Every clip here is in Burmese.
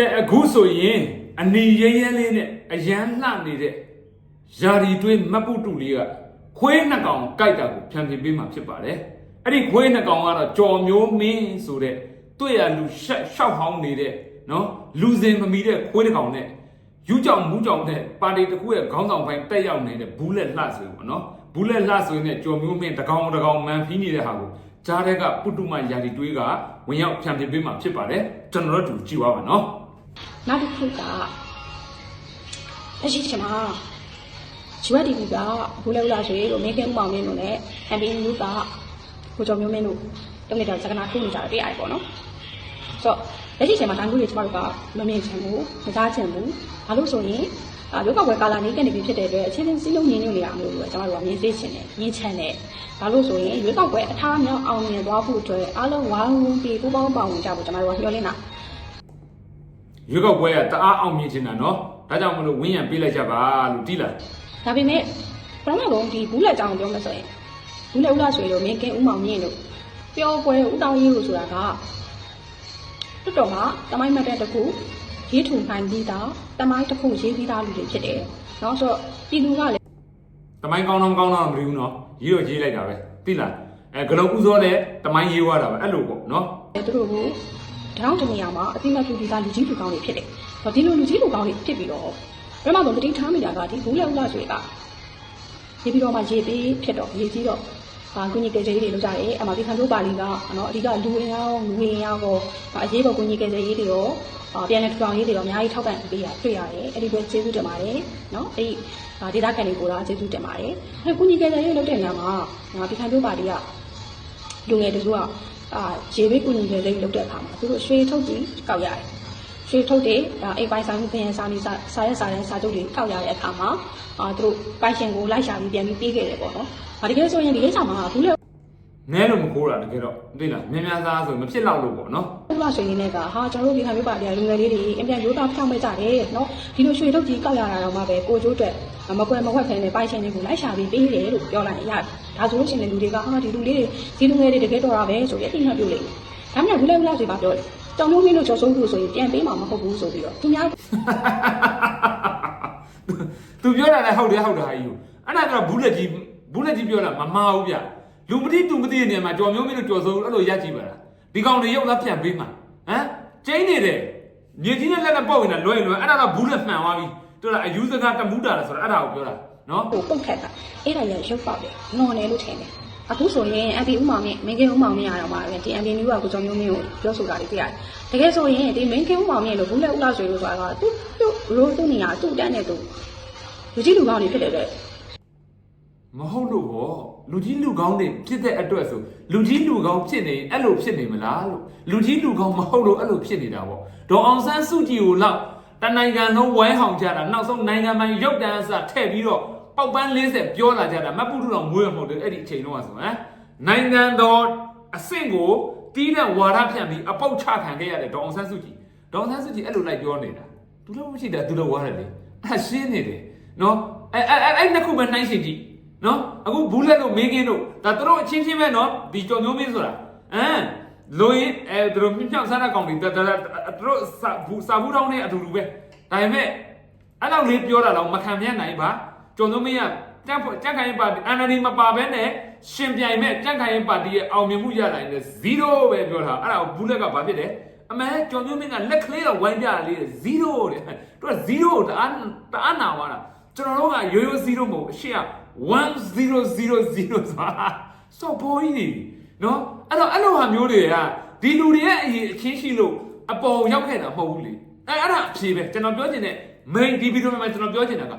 ကဲအခုဆိုရင်အနီရဲရဲလေးနဲ့အရန်လှနေတဲ့ယာရီတွေးမတ်ပုတုလေးကခွေးနှစ်ကောင်ကြိုက်တာကိုဖြန့်ဖြေပေးမှဖြစ်ပါတယ်အဲ့ဒီခွေးနှစ်ကောင်ကတော့ကြော်မျိုးမင်းဆိုတဲ့တွေ့ရလူရှက်ရှောက်ဟောင်းနေတဲ့နော်လူစင်မမီတဲ့ခွေးတစ်ကောင်နဲ့ယူကြောင်မူးကြောင်တဲ့ပါတီတစ်ခုရဲ့ခေါင်းဆောင်ပိုင်းတက်ရောက်နေတဲ့ဘူးလက်လှဆိုပေါ့နော်ဘူးလက်လှဆိုရင်ကြော်မျိုးမင်းတကောင်တကောင်မန်ဖီးနေတဲ့ဟာကိုကြားတဲ့ကပုတုမယာရီတွေးကဝင်ရောက်ဖြန့်ဖြေပေးမှဖြစ်ပါတယ်ကျွန်တော်တို့ကြည့်ပါမယ်နော် နောက်တစ်ခုကလက်ရှိချိန်မှာ USDP ကဘူးလဲဦးလာရွှေတို့မင်းကင်းဥမောင်မင်းတို့နဲ့ MPN မျိုးကကိုကျော်မျိုးမင်းတို့တုံးနေတာစကနာထုတ်နေကြတာတွေ့ရတယ်ပေါ့နော်ဆိုတော့လက်ရှိချိန်မှာတိုင်းကူတွေကျမတို့ကမမြင်ချင်ဘူးမစားချင်ဘူးဘာလို့ဆိုရင်အာရုပ်ကဝယ်ကာလာနေကနေပြီဖြစ်တဲ့အတွက်အချင်းချင်းစည်းလုံးညီညွတ်နေတာမျိုးလို့ကျမတို့ကမြင်သိချင်တယ်မြင်ချင်တယ်ဘာလို့ဆိုရင်ရွေးကောက်ပွဲအထားမြောက်အောင်မြင်သွားဖို့အတွက်အားလုံးဝိုင်းဝန်းပြီးပူးပေါင်းပါဝင်ကြဖို့ကျမတို့ကမျှော်လင့်တာ ရွေးကောက်ပွဲကတအားအောင်မြင်ချင်တာနော်ဒါကြောင့်မလို့ဝင်းရံပေးလိုက်ကြပါလို့တီးလာဒါပေမဲ့ပထမဆုံးဒီဘူးလက်ကြောင်ပြောမှဆိုရင်ဘူးလက်ဦးလာဆွေတို့မင်းကင်းဦးမောင်မြင့်တို့ပျော်ပွဲဦးတောင်းရေးလို့ဆိုတာကတော်တော်မှာတမိုင်းမတ်တဲ့တစ်ခုရေးထူနိုင်ပြီးသားတမိုင်းတစ်ခုရေးပြီးသားလူတွေဖြစ်တယ်။နောက်ဆိုတော့ပြည်သူကလည်းတမိုင်းကောင်းတော့ကောင်းတော့မပြီးဘူးနော်ရေးတော့ရေးလိုက်တာပဲတီးလာအဲဂလုံးဥစောတဲ့တမိုင်းရေးသွားတာပဲအဲ့လိုပေါ့နော်သူတို့ကို တောင်းတနေရာမှာအသိမှတ်ပြုပြီးသားလူကြီးလူကောင်းတွေဖြစ်တယ်။ဆိုတော့ဒီလိုလူကြီးလူကောင်းတွေဖြစ်ပြီးတော့ပထမဆုံးတတိထားမိတာကဒီဘူးလက်ဦးလာဆွေကရေးပြီးတော့မှရေးပြီးဖြစ်တော့ရေးပြီးတော့အာကုညီကယ်ဆယ်ရေးတွေလုပ်ကြတယ်အမှဒီခံတို့ပါလီကနော်အဓိကလူရင်းအောင်လူရင်းအောင်ကိုအရေးပေါ်ကုညီကယ်ဆယ်ရေးတွေရောအာပြန်လည်ထူထောင်ရေးတွေရောအများကြီးထောက်ပံ့ပေးရတွေ့ရတယ်အဲ့ဒီဘက်ကျေးဇူးတင်ပါတယ်နော်အဲ့ဒီဒေတာကန်တွေကိုတော့ကျေးဇူးတင်ပါတယ်အဲ့ကုညီကယ်ဆယ်ရေးလုပ်တဲ့နေရာမှာဒီခံတို့ပါလီကလူငယ်တို့က အာရေဘေးကုညီကယ်ဆယ်ရေးလုပ်တဲ့အခါမှာသူတို့ရွှေထုတ်ကြီးကောက်ရတယ်ရွှေထုတ်တွေအိမ်ပိုင်ဆိုင်မှုပြင်စာနေစာစာရဲစာရဲစာချုပ်တွေကောက်ရတဲ့အခါမှာအာသူတို့ပိုင်ရှင်ကိုလိုက်ရှာပြီးပြန်ပြီးပေးခဲ့တယ်ပေါ့နော်။ဒါတကယ်ဆိုရင်ဒီကိစ္စမှာဘူးလေနဲလို့မခိုးတာတကယ်တော့သိလားမြန်မြန်စားဆိုမဖြစ်တော့လို့ပေါ့နော် ဘုရားဆိုရင်လည်းကဟာကျွန်တော်တို့ဒီခါမျိုးပါတရားလူငယ်လေးတွေအင်ပြန်ရိုးသားဖြောင်းမဲ့ကြတယ်နော်ဒီလိုရွှေထုတ်ကြီးကောက်ရတာတော့မှပဲကိုကျိုးအတွက်မကွယ်မဝက်ဖဲနဲ့ပိုင်ရှင်တွေကိုလိုက်ရှာပြီးပေးတယ်လို့ပြောလိုက်ရတယ်ဒါဆိုလို့ရှိရင်လူတွေကဟာဒီလူလေးတွေဒီလူငယ်တွေတကယ်တော်တာပဲဆိုပြီးအတိအမှတ်ပြုလိုက်တယ်ဒါမှမဟုတ်ဘူးလေဘူးလားဆိုပါပြောတယ်တောင်မျိုးမင်းတို့ကြော်ဆုံးလို့ဆိုရင်ပြန်ပေးမှာမဟုတ်ဘူးဆိုပြီးတော့သူများသူပြောတာလည်းဟုတ်တယ်ဟုတ်တယ်ဟာကြီးကိုအဲ့ဒါကတော့ဘူးလက်ကြီးဘူးလက်ကြီးပြောတာမမှားဘူးဗျလူမတိသူမတိတဲ့နေရာမှာကြော်မျိုးမင်းတို့ကြော်စိုးအဲ့လိုရက်ကြည့်ပါလား ဒီကောင်တွေရုပ်လားပြန်ပေးမှာဟမ်ကျင်းနေတယ်မြေကြီးနဲ့လက်နဲ့ပေါက်ဝင်တာလွယ်လွယ်အဲ့ဒါတော့ဘူးလက်မှန်သွားပြီတို့လားအယူစကားတမူးတာလားဆိုတော့အဲ့ဒါကိုပြောတာနော်ကိုပုတ်ခတ်တာအဲ့ဒါရရုပ်ပေါက်တယ်နော်တယ်လို့ထင်တယ်အခုဆိုရင် MP ဥမောင်နဲ့မင်းကင်းဥမောင်နဲ့ရတော့မှာပဲဒီ MP မျိုးကကိုကျော်မျိုးမျိုးကိုပြောဆိုတာတွေသိရတယ်တကယ်ဆိုရင်ဒီမင်းကင်းဥမောင်နဲ့လို့ဘူးလက်ဥလားဆိုလို့ဆိုတာကသူ့သူ့ရိုးသူ့နေရာသူ့တန်းနဲ့သူလူကြီးလူကောင်းတွေဖြစ်တယ်တဲ့မဟုတ်လို့ဗော လူကြီးလူကောင်းတွေဖြစ်တဲ့အတွက်ဆိုလူကြီးလူကောင်းဖြစ်နေအဲ့လိုဖြစ်နေမလားလို့လူကြီးလူကောင်းမဟုတ်လို့အဲ့လိုဖြစ်နေတာဗောဒေါ်အောင်ဆန်းစုကြည်ကိုလောက်တနိုင်ငံလုံးဝိုင်းဟောင်ကြတာနောက်ဆုံးနိုင်ငံပိုင်ရုပ်တန်းအစထည့်ပြီးတော့ပေါက်ပန်း40ပြောလာကြတာမတ်ပုထုတော်မွေးရမဟုတ်တယ်အဲ့ဒီအချိန်တော့ဆိုဟမ်နိုင်ငံတော်အဆင့်ကိုတီးတဲ့ဝါဒဖြန့်ပြီးအပေါက်ချခံခဲ့ရတဲ့ဒေါ်အောင်ဆန်းစုကြည်ဒေါ်အောင်ဆန်းစုကြည်အဲ့လိုလိုက်ပြောနေတာသူလည်းမရှိတာသူလည်းဝါတယ်လေအဲ့ရှင်းနေတယ်နော်အဲ့အဲ့အဲ့နှစ်ခုပဲနှိုင်းရှင်ကြည့်နော် အခုဘူးလက်တို့မင်းကင်းတို့ဒါတို့အချင်းချင်းပဲနော်ဒီကြော်မျိုးမင်းဆိုတာအမ်လိုရင်အဲတို့မြှောက်စားတဲ့ကောင်တွေဒါဒါတို့စာဘူးစာဘူးတောင်းနဲ့အတူတူပဲဒါပေမဲ့အဲ့လောက်လေးပြောတာတော့မခံမြတ်နိုင်ပါကြော်မျိုးမင်းကကြက်ကြက်ခိုင်ပါတီအန်နဒီမပါဘဲနဲ့ရှင်ပြိုင်မဲ့ကြက်ခိုင်ပါတီရဲ့အောင်မြင်မှုရလာရင်0ပဲပြောတာအဲ့ဒါဘူးလက်ကဘာဖြစ်တယ်အမဲကြော်မျိုးမင်းကလက်ကလေးတော့ဝိုင်းပြတာလေး0တဲ့သူက0ကိုတအားတအားနာသွားတာကျွန်တော်တို့ကရိုးရိုး0မဟုတ်အရှိက 1000ဆိုတာစော်ဘောကြီးနေနော်အဲ့တော့အဲ့လိုဟာမျိုးတွေကဒီလူတွေရဲ့အရေးအခင်းရှိလို့အပေါ်ရောက်ခဲ့တာမဟုတ်ဘူးလေအဲ့အဲ့ဒါအဖြေပဲကျွန်တော်ပြောချင်တဲ့ main ဒီဗီဒီယိုမှာကျွန်တော်ပြောချင်တာက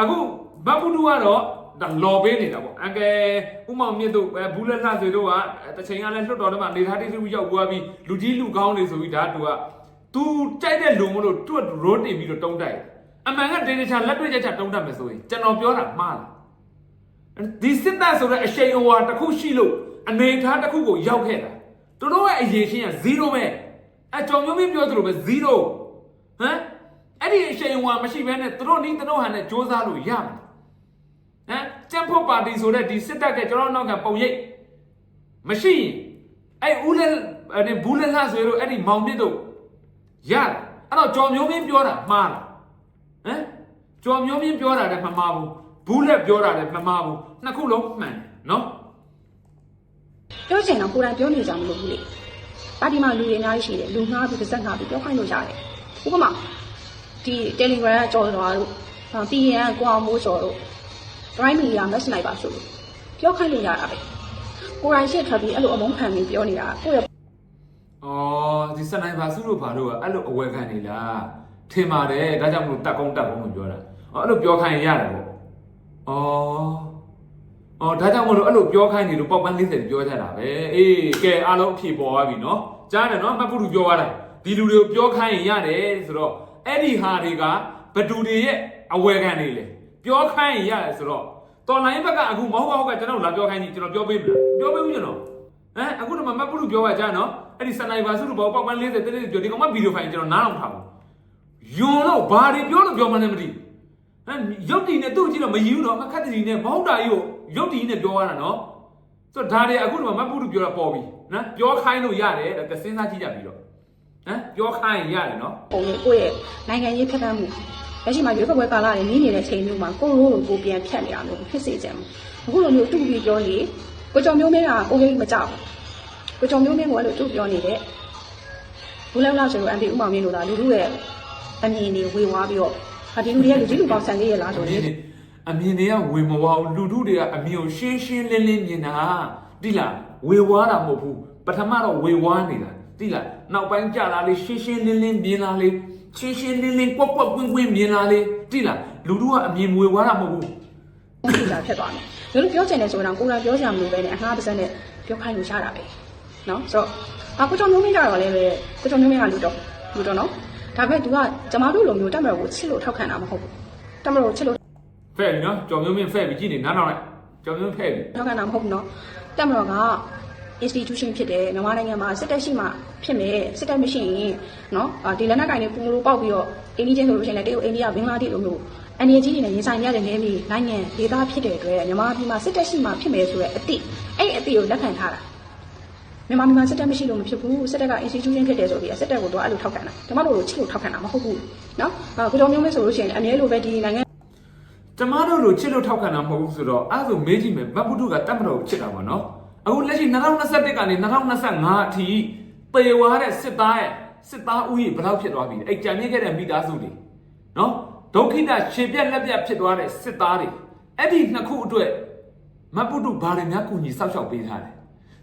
အခုဘတ်ဖူဒူကတော့ဒါလော်ပေးနေတာပေါ့အန်ကယ်ဥမောင်မြင့်တို့အဲဘူးလက်လှဆွေတို့ကတချိန်ကလည်းလွတ်တော်ထဲမှာနေသားတိတိရောက်သွားပြီးလူကြီးလူကောင်းတွေဆိုပြီးဒါတူက तू ကြိုက်တဲ့လူမလို့သူ့ရိုးတင်ပြီးတော့တုံးတိုက်အမှန်ကတေးတခြားလက်တွေ့ချက်ချက်တုံးတတ်မယ်ဆိုရင်ကျွန်တော်ပြောတာမှားလား ဒီစစ်တပ်ဆိုတဲ့အရှိန်အဝါတစ်ခုရှိလို့အနေထားတစ်ခုကိုရောက်ခဲ့တာသူတို့ရဲ့အရေးချင်းက0ပဲအကြောင်မျိုးမင်းပြောသလိုပဲ0ဟမ်အဲ့ဒီအရှိန်အဝါမရှိဘဲနဲ့သူတို့နီးသူတို့ဟန်နဲ့စ조사လို့ရမှာဟမ်ကြံ့ဖို့ပါတီဆိုတဲ့ဒီစစ်တပ်ကကျွန်တော်နောက်ကပုံရိပ်မရှိရင်အဲ့ဦးလဲအဲ့ဘူးလဲလှဆိုရတော့အဲ့ဒီမောင်မြစ်တို့ရတယ်အဲ့တော့ကြော်မျိုးမင်းပြောတာမှားလားဟမ်ကြော်မျိုးမင်းပြောတာလည်းမမှားဘူး ဘူးလက်ပြောတာလည်းမမှားဘူးနှစ်ခုလုံးမှန်တယ်နော်ပြောချင်တော့ကိုယ်တိုင်ပြောနေကြမလို့ဘူးလေပါတီမှာလူတွေအများကြီးရှိတယ်လူငှားပြီးပါဇက်ငှားပြီးပြောခိုင်းလို့ရတယ်ဥပမာဒီ Telegram ကကြော်တော်တို့ PN ကွာမိုးကျော်တို့ Prime Media Match လိုက်ပါဆိုလို့ပြောခိုင်းလို့ရတာပဲကိုယ်တိုင်ရှစ်ထွက်ပြီးအဲ့လိုအမုန်းခံပြီးပြောနေတာကိုယ့်ရဲ့အော်ဒီစနိုက်ပါစုလို့ဘာလို့ကအဲ့လိုအဝယ်ခံနေလားထင်ပါတယ်ဒါကြောင့်မလို့တက်ကုန်းတက်ကုန်းလို့ပြောတာအော်အဲ့လိုပြောခိုင်းရင်ရတယ်ပေါ့ အော်အော်ဒါကြောင့်မလို့အဲ့လိုပြောခိုင်းနေလို့ပေါက်ပန်း40ပြောကြတာပဲအေးကဲအားလုံးအဖြေပေါ်သွားပြီနော်ကြားတယ်နော်မပုလူပြောသွားတာဒီလူတွေကိုပြောခိုင်းရင်ရတယ်ဆိုတော့အဲ့ဒီဟာတွေကဘဒူတွေရဲ့အဝယ်ခံနေလေပြောခိုင်းရင်ရတယ်ဆိုတော့တော်လိုင်းဘက်ကအခုမဟုတ်ပါဘူးကကျွန်တော်လာပြောခိုင်းနေကျွန်တော်ပြောပေးမလားပြောပေးဘူးကျွန်တော်ဟမ်အခုတော့မမပုလူပြောရကြနော်အဲ့ဒီစနိုက်ပါစုလို့ပေါ့ပေါက်ပန်း40တိတိပြောဒီကောင်မဗီဒီယိုဖိုင်ကျွန်တော်နားအောင်ထားဘူးယွန်တော့ဘာတွေပြောလို့ပြောမှန်းလည်းမသိဟ မ်ရုပ်တည်နဲ့သူ့ကြည့်တော့မယူတော့အခက်တည်နဲ့မဟုတ်တာကြီးကိုရုပ်တည်နဲ့ပြောရတာနော်ဆိုတော့ဒါတွေအခုတော့မပုလူပြောတာပေါ်ပြီနော်ပြောခိုင်းလို့ရတယ်ဒါစဉ်းစားကြည့်ကြပြီတော့ဟမ်ပြောခိုင်းရင်ရတယ်နော်ပုံလေးကိုယ့်ရဲ့နိုင်ငံရေးဖြတ်သန်းမှုလက်ရှိမှာရွေးကောက်ပွဲကာလတွေနေနေတဲ့အချိန်မျိုးမှာကိုယ့်ရိုးကိုကိုယ်ပြန်ဖြတ်နေတာမျိုးဖြစ်စေချင်ဘူးအခုလိုမျိုးတူပြီးပြောနေကိုကြောင်မျိုးမင်းကကိုယ်ကြီးမကြောက်ဘူးကိုကြောင်မျိုးမင်းကလည်းတူပြောနေတဲ့ဘူးလောက်လောက်ဆိုတော့အန်တီဥမောင်မြင့်လို့သာလူလူရဲ့အမြင်တွေဝေဝါးပြီးတော့ ဟာဒီလူတွေကလူကြီးလူကောင်းဆန်သေးရလားဆိုအတော့မြင်တွေအမြင်တွေကဝေမဝါဘူးလူထုတွေကအမြင်ကိုရှင်းရှင်းလင်းလင်းမြင်တာတိလားဝေဝါတာမဟုတ်ဘူးပထမတော့ဝေဝါနေတာတိလားနောက်ပိုင်းကြာလာလေရှင်းရှင်းလင်းလင်းမြင်လာလေရှင်းရှင်းလင်းလင်းကွက်ကွက်ကွင်းကွင်းမြင်လာလေတိလားလူထုကအမြင်ဝေဝါတာမဟုတ်ဘူးပြတာဖြစ်သွားတယ်လူလူပြောချင်တယ်ဆိုတော့ကိုယ်ကပြောကြမလို့ပဲနဲ့အငှားပါစက်နဲ့ပြောခိုင်းလို့ရတာပဲနော်ဆိုတော့အခုကြောင်မျိုးမင်းကြတော့လည်းပဲကိုကြောင်မျိုးမင်းကလူတော့လူတော့နော် ဒါပေမဲ့ तू ကကျမတို့လိုမျိုးတက်မတော်ကိုချစ်လို့ထောက်ခံတာမဟုတ်ဘူးတက်မတော်ကိုချစ်လို့ဖဲ့ပြီနော်ကြောင်မျိုးမင်းဖဲ့ပြီကြည့်နေနားတော့လိုက်ကြောင်မျိုးဖဲ့ပြီထောက်ခံတာမဟုတ်ဘူးနော်တက်မတော်က institution ဖြစ်တယ်မြန်မာနိုင်ငံမှာစစ်တပ်ရှိမှဖြစ်မယ်စစ်တပ်မရှိရင်နော်အာဒီလက်နက်ကင်တွေပုံလို့ပေါက်ပြီးတော့အင်းကြီးချင်းဆိုလို့ရှိရင်လည်းတရုတ်အိန္ဒိယဘင်္ဂလားဒေ့ရှ်လိုမျိုးအနေကြီးတွေနဲ့ရင်ဆိုင်ရတဲ့နေမီနိုင်ငံဒေသဖြစ်တဲ့အတွက်မြန်မာပြည်မှာစစ်တပ်ရှိမှဖြစ်မယ်ဆိုတဲ့အတိအဲ့အတိကိုလက်ခံထားတာ မြန်မာပြည်မှာစစ်တပ်မရှိလို့မဖြစ်ဘူးစစ်တပ်က institution ဖြစ်တယ်ဆိုပြီးစစ်တပ်ကိုတော့အဲ့လိုထောက်ခံတာဓမ္မတို့ကိုချစ်လို့ထောက်ခံတာမဟုတ်ဘူးနော်အာကိုတော်မျိုးမဲဆိုလို့ရှိရင်အမြဲလိုပဲဒီနိုင်ငံကျမတို့လိုချစ်လို့ထောက်ခံတာမဟုတ်ဘူးဆိုတော့အဲ့ဒါဆိုမေးကြည့်မယ်မတ်ပုထုကတတ်မတော်ကိုချစ်တာပါနော်အခုလက်ရှိ2021ကနေ2025အထိပေဝါတဲ့စစ်သားရဲ့စစ်သားဥယျာဉ်ဘယ်လောက်ဖြစ်သွားပြီလဲအဲ့ကြံမြင့်ခဲ့တဲ့မိသားစုတွေနော်ဒုက္ခိတခြေပြက်လက်ပြက်ဖြစ်သွားတဲ့စစ်သားတွေအဲ့ဒီနှစ်ခုအတွက်မတ်ပုထုဘာတွေများကူညီစောက်ရှောက်ပေးထားတယ်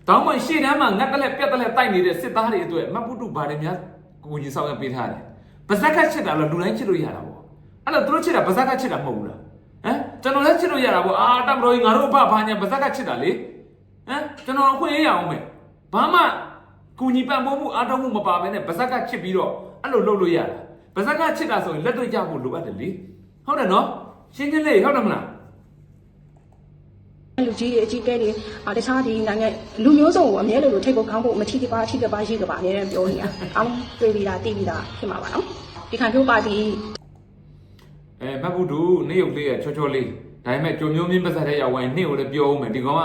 တောင်းမှရှေ့တန်းမှာငတ်တလက်ပြက်တလက်တိုက်နေတဲ့စစ်သားတွေအတွက်မတ်ပုထုဘာတွေများကူညီစောက်ရှောက်ပေးထားတယ်ပါဇက်ကချစ်တာလို့လူတိုင်းချစ်လို့ရတာပေါ့အဲ့တော့သူတို့ချစ်တာပါဇက်ကချစ်တာမဟုတ်ဘူးလားဟမ်ကျွန်တော်လည်းချစ်လို့ရတာပေါ့အာတမတော်ကြီးငါတို့အဖဘာညာဗဇက်ကချစ်တာလေဟမ်ကျွန်တော်အခွင့်အရေးရအောင်မယ်ဘာမှကူညီပံ့ပိုးမှုအားထုတ်မှုမပါဘဲနဲ့ဗဇက်ကချစ်ပြီးတော့အဲ့လိုလုပ်လို့ရတာဗဇက်ကချစ်တာဆိုရင်လက်တွေ့ကြဖို့လိုအပ်တယ်လေဟုတ်တယ်နော်ရှင်းရှင်းလေးဟုတ်တယ်မလား လူကြီးတွေအကြီးအကဲတွေအာတခြားဒီနိုင်ငံလူမျိုးစုံကိုအမြဲလိုလိုထိတ်ကိုခေါင်းဖို့မထီတပါထိတပါရှိတပါအမြဲတမ်းပြောနေတာအောင်တွေ့ပြီးတာသိပြီးတာဖြစ်မှာပါနော်ဒီခံပြိုးပါတီအဲမတ်ဘူးတူနေရုပ်လေးရချောချောလေးဒါပေမဲ့ကြုံမျိုးမြင့်ပတ်သက်တဲ့ရောက်ဝင်နေကိုလည်းပြောအောင်မယ်ဒီကောင်က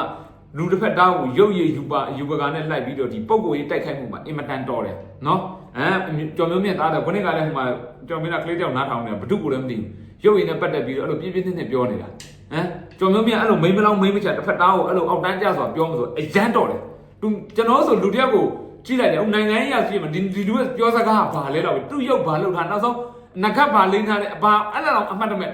လူတစ်ဖက်တောင်းကိုရုပ်ရည်ယူပါယူပကာနဲ့လိုက်ပြီးတော့ဒီပုံကိုကြီးတိုက်ခိုက်မှုမှာအင်မတန်တော်တယ်နော်အဲကြုံမျိုးမြင့်သားတယ်ခုနကလည်းဟိုမှာကြုံမင်းကကလေးတောင်နားထောင်နေဘဒုကိုလည်းမသိဘူးရုပ်ရည်နဲ့ပတ်သက်ပြီးတော့အဲ့လိုပြင်းပြင်းထန်ထန်ပြောနေတာဟမ် ကြုံမျိုးမြင့်အဲ့လိုမိမလောင်းမိမချတစ်ဖက်တောင်းကိုအဲ့လိုအောက်တန်းကျဆိုပြောမှဆိုအရန်တော်တယ်သူကျွန်တော်ဆိုလူတစ်ယောက်ကိုကြည့်လိုက်တယ်ဟိုနိုင်ငံရေးရရှိမှဒီဒီလူကပြောစကားကဘာလဲတော့သူ့ရုပ်ဘာလုပ်ထားနောက်ဆုံးနဂတ်ဘာလိမ့်ထားတဲ့အဘာအဲ့လိုတော့အမှတ်တမဲ့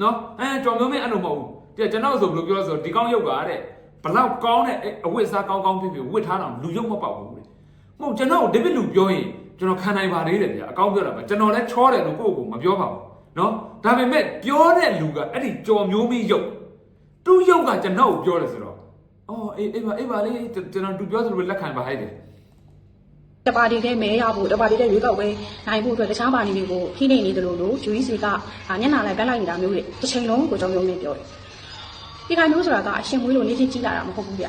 နော်အဲကြော်မျိုးမင်းအဲ့လိုမဟုတ်ဘူးတဲ့ကျွန်တော်ဆိုဘယ်လိုပြောလဲဆိုတော့ဒီကောင်းရုပ်ကတဲ့ဘလောက်ကောင်းတဲ့အဝတ်စားကောင်းကောင်းဖြစ်ဖြစ်ဝတ်ထားတော့လူရုပ်မပေါက်ဘူးတဲ့မဟုတ်ကျွန်တော်ဒီဘစ်လူပြောရင်ကျွန်တော်ခံနိုင်ပါသေးတယ်ဗျာအကောင်းပြောတာပါကျွန်တော်လည်းချောတယ်လို့ကိုယ့်ကိုယ်မပြောပါဘူးနော်ဒါပေမဲ့ပြောတဲ့လူကအဲ့ဒီကြော်မျိုးမင်းရုပ် သူ့ရုပ်ကကျွန်တော်ကိုပြောတယ်ဆိုတော့အော်အေးအေးပါအေးပါလေကျွန်တော်သူပြောသလိုလက်ခံပါဟဲ့တယ်တပါတီတဲ့မဲရဖို့တပါတီတဲ့ရွေးကောက်ပွဲနိုင်ဖို့အတွက်တခြားပါတီတွေကိုဖိနေနေတယ်လို့လို့ UEC ကအာညနာလိုက်ပန်းလိုက်နေတာမျိုးတွေတစ်ချိန်လုံးကိုကြောင်ကြောင်နဲ့ပြောတယ်ဒီခိုင်မျိုးဆိုတာကအရှင်မွေးလို့နေချင်းကြီးလာတာမဟုတ်ဘူးဗျ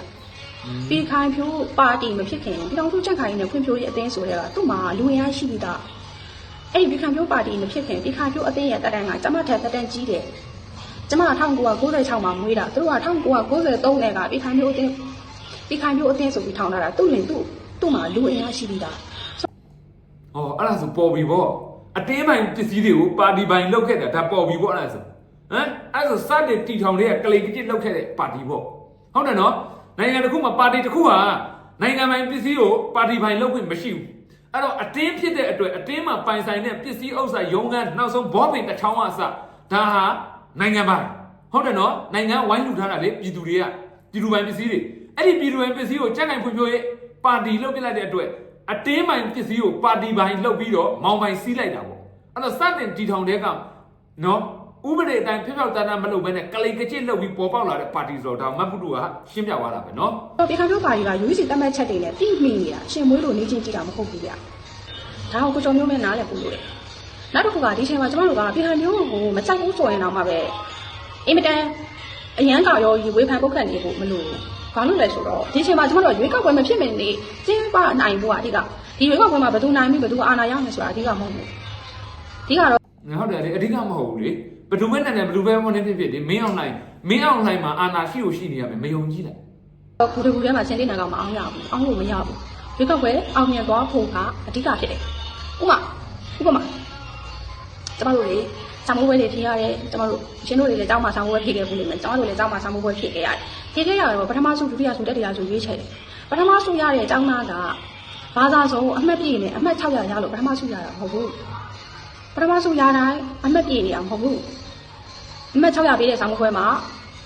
ဒီခိုင်ဖြိုးပါတီမဖြစ်ခင်ပြည်တော်စုချက်ခိုင်နဲ့ဖွံ့ဖြိုးရေးအသင်းဆိုတဲ့ကသူ့မှာလူဝင်အားရှိပြီးသားအဲ့ဒီဒီခိုင်ဖြိုးပါတီမဖြစ်ခင်ဒီခိုင်ဖြိုးအသင်းရဲ့တက်တန်းကကျမထက်တက်တန်းကြီးတယ် ကျမ1996မှာမွေးတာသူတို့က1993နဲ့ကဒီခိုင်ဖြိုးအသင်းဒီခိုင်ဖြိုးအသင်းဆိုပြီးထောင်လာတာသူ့လင်သူ့သူ့မှာလူဝင်အားရှိပြီးသားအော်အဲ့ဒါဆိုပေါ်ပြီပေါ့အတင်းပိုင်ပစ္စည်းတွေကိုပါတီပိုင်လောက်ခဲ့တာဒါပေါ်ပြီပေါ့အဲ့ဒါဆိုဟမ်အဲ့ဒါဆိုစတဲ့တီထောင်တွေကကလိကကြစ်လောက်ခဲ့တဲ့ပါတီပေါ့ဟုတ်တယ်နော်နိုင်ငံတစ်ခုမှာပါတီတစ်ခုဟာနိုင်ငံပိုင်ပစ္စည်းကိုပါတီပိုင်လောက်ခွင့်မရှိဘူးအဲ့တော့အတင်းဖြစ်တဲ့အတွက်အတင်းမှာပိုင်ဆိုင်တဲ့ပစ္စည်းဥစ္စာရုံးကန်းနောက်ဆုံးဘောပင်တစ်ချောင်းအစဒါဟာ နိုင်ငံပိုင်ဟုတ်တယ်နော်နိုင်ငံဝိုင်းလူထားတာလေပြည်သူတွေကပြည်သူပိုင်ပစ္စည်းတွေအဲ့ဒီပြည်သူပိုင်ပစ္စည်းကိုကြက်နိုင်ဖွံ့ဖြိုးရေးပါတီလောက်ပြလိုက်တဲ့အတွက်အတင်းပိုင်ပစ္စည်းကိုပါတီပိုင်လောက်ပြီးတော့မောင်ပိုင်စီးလိုက်တာပေါ့အဲ့တော့စတင်တီထောင်တဲ့ကနော်ဥပဒေအတိုင်းဖျောက်ဖျောက်တန်းတန်းမလုပ်ဘဲနဲ့ကလိကကြစ်လုပ်ပြီးပေါ်ပေါက်လာတဲ့ပါတီဆိုတော့ဒါမတ်ပုတူကရှင်းပြသွားတာပဲနော်တော့ဒီခါမျိုးပါရီကယူစီတတ်မှတ်ချက်တွေနဲ့တိမိနေတာအရှင်မွေးလို့နေချင်းကြည့်တာမဟုတ်ဘူးဗျ။ဒါကိုကိုကျော်မျိုးနဲ့နားလည်ဖို့လိုတယ်။ နောက်တစ်ခုကဒီချိန်မှာကျမတို့ကဒီခါမျိုးကိုမကြိုက်ဘူးဆိုရင်တော့မှပဲအင်မတန်အရန်ကရောရေဝေးဖန်ပုတ်ခတ်နေဖို့မလိုဘူး။ဘာလို့လဲဆိုတော့ဒီချိန်မှာကျမတို့ရွေးကောက်ပွဲမဖြစ်မနေကျင်းပနိုင်ဖို့ကအဓိကဒီရွေးကောက်ပွဲမှာဘယ်သူနိုင်ပြီဘယ်သူအာဏာရမယ်ဆိုတာအဓိကမဟုတ်ဘူး။အဓိကတော့ဟုတ်တယ်လေအဓိကမဟုတ်ဘူးလေဘယ်သူပဲနဲ့နဲ့ဘယ်သူပဲမနေဖြစ်ဖြစ်ဒီမင်းအောင်နိုင်မင်းအောင်နိုင်မှာအာနာရှိကိုရှိနေရမယ်မယုံကြည်လိုက်ဘူတကူထဲမှာဆင်းတဲ့နာကောင်မအောင်ရဘူးအောင်လို့မရဘူးရွေးကောက်ပွဲအောင်မြင်သွားဖို့ကအဓိကဖြစ်တယ်ဥပမာဥပမာ ကျမတို့လေဆောင်းမိုးပွဲတွေဖြစ်ရတယ်ကျမတို့ရှင်တို့တွေလည်းကျောင်းမှာဆောင်းမိုးပွဲဖြစ်ခဲ့ဘူးလိမ့်မယ်ကျမတို့လည်းကျောင်းမှာဆောင်းမိုးပွဲဖြစ်ခဲ့ရတယ်ဖြစ်ခဲ့ရတော့ပထမဆုံးဒုတိယဆုံးတတိယဆုံးရွေးချယ်တယ်ပထမဆုံးရတဲ့ကျောင်းသားကဘာသာဆုံးအမှတ်ပြည့်နေအမှတ်600ရလို့ပထမဆုံးရတာမဟုတ်ဘူးပထမဆုံးရတိုင်းအမှတ်ပြည့်နေတာမဟုတ်ဘူးအမှတ်600ပေးတဲ့ဆောင်းမိုးပွဲမှာ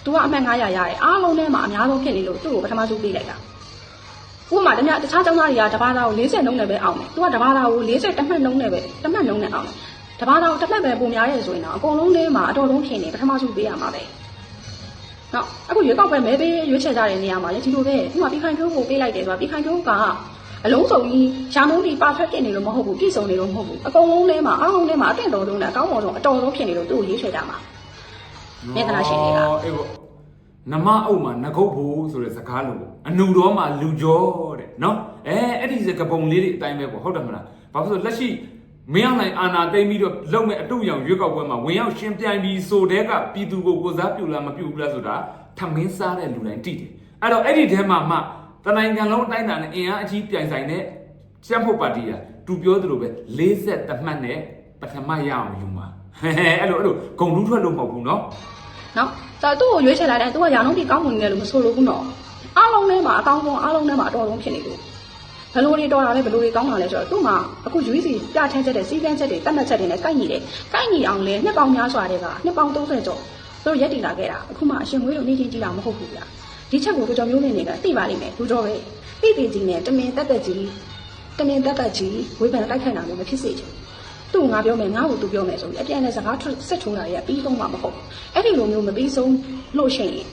तू ကအမှတ်900ရတယ်အားလုံးထဲမှာအများဆုံးဖြစ်နေလို့သူ့ကိုပထမဆုံးပေးလိုက်တာဥပမာတမတခြားကျောင်းသားတွေကတဘာသာကို40နှုန်းနဲ့ပဲအောင်တယ်။ तू ကတဘာသာကို40တမှတ်နှုန်းနဲ့ပဲတမှတ်နှုန်းနဲ့အောင်တယ်။ တဘာသာကိုတစ်မှတ်ပဲပုံများရဲဆိုရင်တော့အကုန်လုံးထဲမှာအတော်ဆုံးဖြစ်နေပထမဆုံးပေးရမှာပဲ။နော်အခုရွေးကောက်ပွဲမဲပေးရွေးချယ်ကြတဲ့နေရာမှာလေဒီလိုပဲဥပမာပြီးခိုင်ကျိုးကိုပေးလိုက်တယ်ဆိုတာပြီးခိုင်ကျိုးကအလုံးစုံကြီးရှာမုန်းဒီ perfect ဖြစ်နေလို့မဟုတ်ဘူးပြည့်စုံနေလို့မဟုတ်ဘူးအကုန်လုံးထဲမှာအားလုံးထဲမှာအတင့်တော်ဆုံးနဲ့အကောင်းပေါ်ဆုံးအတော်ဆုံးဖြစ်နေလို့သူ့ကိုရွေးချယ်ကြမှာမေတ္တာရှင်တွေကအေးပေါ့နမအုပ်မှာငကုတ်ဖို့ဆိုတဲ့စကားလိုပေါ့အနုတော်မှာလူကြောတဲ့နော်အဲအဲ့ဒီစကပုံလေးတွေအတိုင်းပဲပေါ့ဟုတ်တယ်မလားဘာဖြစ်လို့လက်ရှိ မင်းအောင်နိုင်အာနာသိမ့်ပြီးတော့လုံမဲ့အတုရောင်ရွေးကောက်ပွဲမှာဝင်ရောက်ရှင်ပြိုင်ပြီးဆိုတဲ့ကပြည်သူကိုကိုစားပြုလားမပြုဘူးလားဆိုတာထမင်းစားတဲ့လူတိုင်းသိတယ်အဲ့တော့အဲ့ဒီထဲမှာမှတနိုင်ငံလုံးအတိုင်းအတာနဲ့အင်အားအကြီးပြိုင်ဆိုင်တဲ့ကျန်းဖို့ပါတီကသူပြောသလိုပဲ40တမှတ်နဲ့ပထမရအောင်ယူမှာဟဲဟဲအဲ့လိုအဲ့လိုဂုံလူးထွက်လို့မဟုတ်ဘူးနော်နော်ဒါသူ့ကိုရွေးချယ်လိုက်တယ်သူကရာနှုန်းပြီးကောင်းဝင်နေတယ်လို့မဆိုလို့ဘူးနော်အားလုံးထဲမှာအကောင်းဆုံးအားလုံးထဲမှာအတော်ဆုံးဖြစ်နေလို့ ဘယ်လိုတွေတော်တာလဲဘယ်လိုတွေကောင်းတာလဲဆိုတော့သူ့မှာအခုရွေးစီပြထန်းချက်တဲ့စီကန်းချက်တွေတတ်မှတ်ချက်တွေနဲ့ကိုက်ညီတယ်ကိုက်ညီအောင်လဲနှစ်ပေါင်းများစွာတဲ့ကနှစ်ပေါင်း30ကျော်သူတို့ရက်တည်လာခဲ့တာအခုမှအရှင်မွေးတို့နေချင်းကြည့်တာမဟုတ်ဘူးဗျာဒီချက်ကိုကိုကျော်မျိုးနေနေကသိပါလိမ့်မယ်လူတော်ပဲသိသိကြီးနဲ့တမင်တက်တက်ကြီးတမင်တက်တက်ကြီးဝေဖန်တိုက်ခိုက်တာမျိုးမဖြစ်စေချင်သူ့ငါပြောမယ်ငါ့ကိုသူပြောမယ်ဆိုပြီးအပြန်နဲ့စကားဆက်ထိုးတာတွေကပြီးဆုံးမှာမဟုတ်အဲ့ဒီလိုမျိုးမပြီးဆုံးလို့ရှိရင်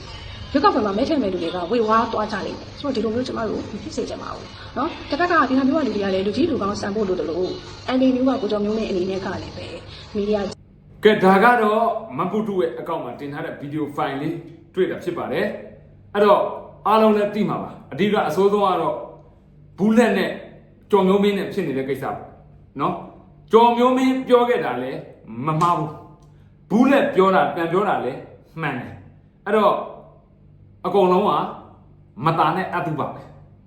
ရွေးကောက်ပွဲမှာမဲထည့်မဲ့လူတွေကဝေဝါးသွားကြလိမ့်မယ်ဆိုတော့ဒီလိုမျိုးကျမတို့မဖြစ်စေချင်ပါဘူးเนาะတစ်ခါကဒီဟာမျိုးကလူတွေကလည်းလူကြီးလူကောင်းစံဖို့လိုတယ်လို့အန်ဒီမျိုးကကိုကျော်မျိုးနဲ့အနေနဲ့ကလည်းပဲမီဒီယာ ကဲဒါကတော့မပုတုရဲ့အကောင့်မှာတင်ထားတဲ့ဗီဒီယိုဖိုင်လေးတွေ့တာဖြစ်ပါတယ်အဲ့တော့အားလုံးလည်းသိမှာပါအဓိကအစိုးဆုံးကတော့ဘူးလက်နဲ့ကြော်မျိုးမင်းနဲ့ဖြစ်နေတဲ့ကိစ္စပေါ့နော်ကြော်မျိုးမင်းပြောခဲ့တာလည်းမမှားဘူးဘူးလက်ပြောတာပြန်ပြောတာလည်းမှန်တယ်အဲ့တော့ အကုန်လုံးကမตาနဲ့အတုပါပဲ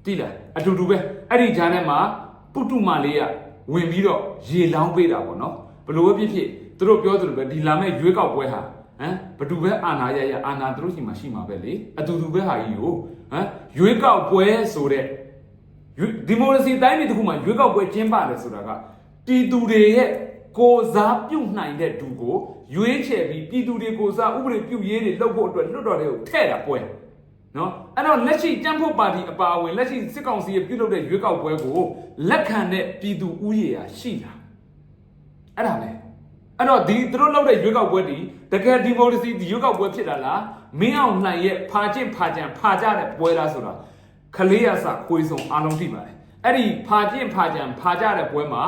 တိလားအတူတူပဲအဲ့ဒီဂျာနဲ့မှာပုတုမလေးကဝင်ပြီးတော့ရေလောင်းပေးတာပေါ့နော်ဘလို့ပဲဖြစ်ဖြစ်သူတို့ပြောသလိုပဲဒီလာမဲ့ရွေးကောက်ပွဲဟာဟမ်ဘသူပဲအာနာရရအာနာသူတို့ရှိမှရှိမှာပဲလေအတူတူပဲဟာကြီးကိုဟမ်ရွေးကောက်ပွဲဆိုတဲ့ရွေးဒီမိုကရေစီတိုင်းပြည်တစ်ခုမှာရွေးကောက်ပွဲကျင်းပတယ်ဆိုတာကပြည်သူတွေရဲ့ကိုယ်စားပြုတ်နိုင်တဲ့သူကိုရွေးချယ်ပြီးပြည်သူတွေကိုယ်စားဥပဒေပြုရေးတွေလုပ်ဖို့အတွက်လွတ်တော်တွေကိုထဲ့တာပွဲ နော်အဲ့တော့လက်ရှိတန်းဖို့ပါတီအပါအဝင်လက်ရှိစစ်ကောင်စီရဲ့ပြုလုပ်တဲ့ရွေးကောက်ပွဲကိုလက်ခံတဲ့ပြည်သူဥယေဟာရှိတာအဲ့ဒါပဲအဲ့တော့ဒီသူတို့လုပ်တဲ့ရွေးကောက်ပွဲဒီတကယ်ဒီမိုကရေစီဒီရွေးကောက်ပွဲဖြစ်တာလားမင်းအောင်လှိုင်ရဲ့ဖာကျင့်ဖာကြံဖာကြတဲ့ပွဲလားဆိုတာခလေးရစခွေးစုံအားလုံးသိပါတယ်အဲ့ဒီဖာကျင့်ဖာကြံဖာကြတဲ့ပွဲမှာ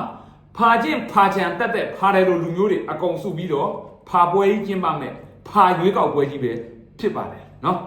ဖာကျင့်ဖာကြံတက်တဲ့ဖာတယ်လို့လူမျိုးတွေအကုန်စုပြီးတော့ဖာပွဲကြီးကျင်းပမယ်ဖာရွေးကောက်ပွဲကြီးပဲဖြစ်ပါတယ်နော်